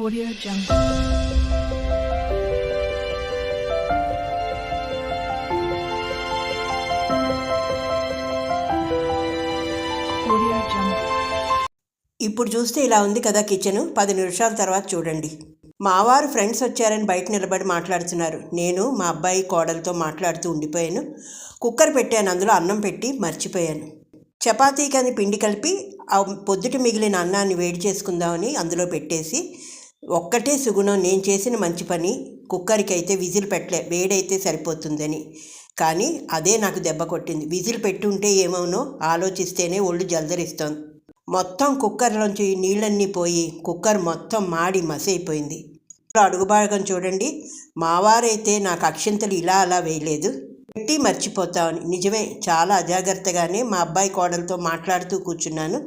Audio Jungle. Audio Jungle. ఇప్పుడు చూస్తే ఇలా ఉంది కదా కిచెన్. పది నిమిషాల తర్వాత చూడండి. మావారు ఫ్రెండ్స్ వచ్చారని బయట నిలబడి మాట్లాడుతున్నారు. నేను మా అబ్బాయి కోడలతో మాట్లాడుతూ ఉండిపోయాను. కుక్కర్ పెట్టాను. అందులో అన్నం పెట్టి మర్చిపోయాను. చపాతీకి అని పిండి కలిపి ఆ పొద్దుట మిగిలిన అన్నాన్ని వేడి చేసుకుందామని అందులో పెట్టేసి ఒక్కటే సుగుణం నేను చేసిన మంచి పని కుక్కర్కి అయితే విజిల్ పెట్టలే వేడైతే సరిపోతుందని. కానీ అదే నాకు దెబ్బ కొట్టింది. విజిల్ పెట్టుంటే ఏమవునో ఆలోచిస్తేనే ఒళ్ళు జల్దరిస్తోంది. మొత్తం కుక్కర్లోంచి నీళ్ళన్నీ పోయి కుక్కర్ మొత్తం మాడి మసైపోయింది. ఇప్పుడు అడుగు చూడండి. మావారైతే నాకు అక్షింతలు ఇలా అలా వేయలేదు. పెట్టి మర్చిపోతామని నిజమే చాలా అజాగ్రత్తగానే మా అబ్బాయి కోడలతో మాట్లాడుతూ కూర్చున్నాను.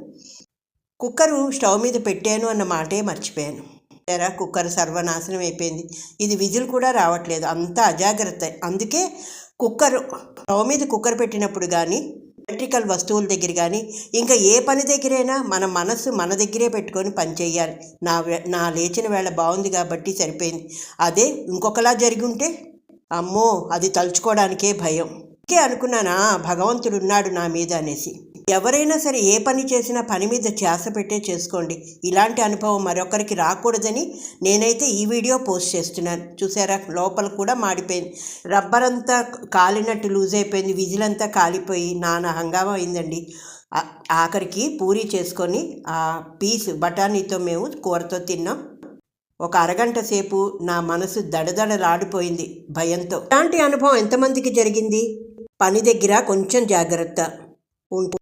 కుక్కరు స్టవ్ మీద పెట్టాను అన్న మాటే మర్చిపోయాను. ఎరా కుక్కర్ సర్వనాశనం అయిపోయింది. ఇది విజిల్ కూడా రావట్లేదు. అంత అజాగ్రత్త. అందుకే కుక్కర్ స్టవ్ మీద కుక్కర్ పెట్టినప్పుడు కానీ ఎలక్ట్రికల్ వస్తువుల దగ్గర కానీ ఇంకా ఏ పని దగ్గరైనా మన మనసు మన దగ్గరే పెట్టుకొని పని చేయాలి. నా నా లేచిన వేళ బాగుంది కాబట్టి సరిపోయింది. అదే ఇంకొకలా జరిగి ఉంటే అమ్మో అది తలుచుకోవడానికే భయం. ఇంకే అనుకున్నానా భగవంతుడు ఉన్నాడు నా మీద అనేసి. ఎవరైనా సరే ఏ పని చేసినా పని మీద ధ్యాస పెట్టే చేసుకోండి. ఇలాంటి అనుభవం మరొకరికి రాకూడదని నేనైతే ఈ వీడియో పోస్ట్ చేస్తున్నాను. చూసారా? లోపల కూడా మాడిపోయింది. రబ్బర్ అంతా కాలినట్టు లూజ్ అయిపోయింది. విజిల్ అంతా కాలిపోయి నానా హంగామా అయిందండి. ఆఖరికి పూరి చేసుకొని ఆ పీస్ బఠానీతో మేము కూరతో తిన్నాం. ఒక అరగంట సేపు నా మనసు దడదడలాడిపోయింది భయంతో. ఇలాంటి అనుభవం ఎంతమందికి జరిగింది? పని దగ్గర కొంచెం జాగ్రత్త ఉంటుంది